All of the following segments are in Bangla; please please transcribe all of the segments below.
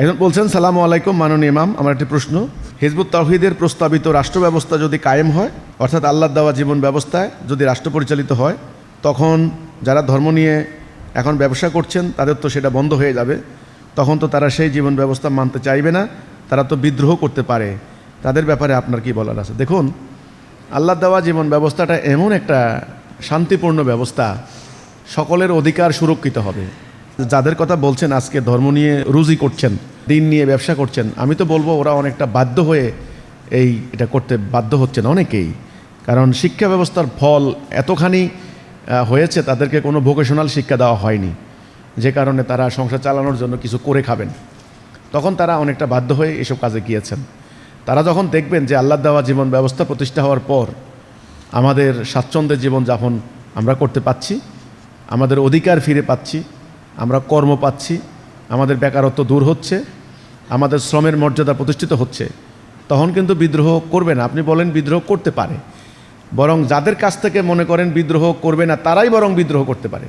একজন বলছেন, সালামু আলাইকুম, মাননীয় ইমাম। আমার একটি প্রশ্ন, হিজবুত তাহিদের প্রস্তাবিত রাষ্ট্র ব্যবস্থা যদি কায়েম হয়, অর্থাৎ আল্লাহ দেওয়া জীবন ব্যবস্থায় যদি রাষ্ট্র পরিচালিত হয়, তখন যারা ধর্ম নিয়ে এখন ব্যবসা করছেন, তাদের তো সেটা বন্ধ হয়ে যাবে। তখন তো তারা সেই জীবন ব্যবস্থা মানতে চাইবে না, তারা তো বিদ্রোহ করতে পারে। তাদের ব্যাপারে আপনার কি বলার আছে? দেখুন আল্লাহ দেওয়া জীবন ব্যবস্থাটা এমন একটা শান্তিপূর্ণ ব্যবস্থা, সকলের অধিকার সুরক্ষিত হবে। যাদের কথা বলছেন আজকে ধর্ম নিয়ে রুজি করছেন, দিন নিয়ে ব্যবসা করছেন, আমি তো বলব ওরা অনেকটা বাধ্য হয়ে এই এটা করতে বাধ্য হচ্ছেন অনেকেই। কারণ শিক্ষা ব্যবস্থার ফল এতখানি হয়েছে তাদেরকে কোনো ভোকেশনাল শিক্ষা দেওয়া হয়নি। যে কারণে তারা সংসার চালানোর জন্য কিছু করে খাবেন। তখন তারা অনেকটা বাধ্য হয়ে এসব কাজে গিয়েছেন। তারা যখন দেখবেন যে আল্লাহ দেওয়া জীবন ব্যবস্থা প্রতিষ্ঠা হওয়ার পর আমাদের স্বাচ্ছন্দ্যের জীবনযাপন আমরা করতে পাচ্ছি, আমাদের অধিকার ফিরে পাচ্ছি আমরা কর্ম পাচ্ছি, আমাদের বেকারত্ব দূর হচ্ছে, আমাদের শ্রমের মর্যাদা প্রতিষ্ঠিত হচ্ছে, তখন কিন্তু বিদ্রোহ করবে না। আপনি বলেন বিদ্রোহ করতে পারে। বরং যাদের কাছ থেকে মনে করেন বিদ্রোহ করবে না, তারাই বরং বিদ্রোহ করতে পারে।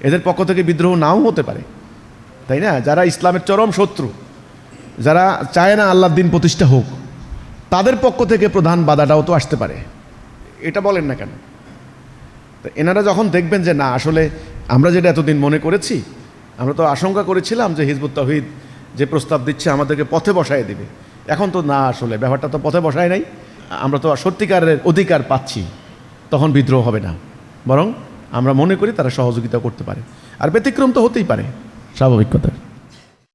এদের পক্ষ থেকে বিদ্রোহ নাও হতে পারে। তাই না? যারা ইসলামের চরম শত্রু, যারা চায় না আল্লাহর দিন প্রতিষ্ঠা হোক, তাদের পক্ষ থেকে প্রধান বাধাটাও তো আসতে পারে। এটা বলেন না কেন? তো এনারা যখন দেখবেন যে না, আসলে আমরা যেটা এতদিন মনে করেছি, আমরা তো আশঙ্কা করেছিলাম যে হিজবুত তহিদ যে প্রস্তাব দিচ্ছে আমাদেরকে পথে বসায় দেবে। এখন তো না আসলে, ব্যাপারটা তো পথে বসায় নাই। আমরা তো সত্যিকারের অধিকার পাচ্ছি, তখন বিদ্রোহ হবে না। বরং আমরা মনে করি তারা সহযোগিতা করতে পারে। আর ব্যতিক্রম তো হতেই পারে। স্বাভাবিক কথা।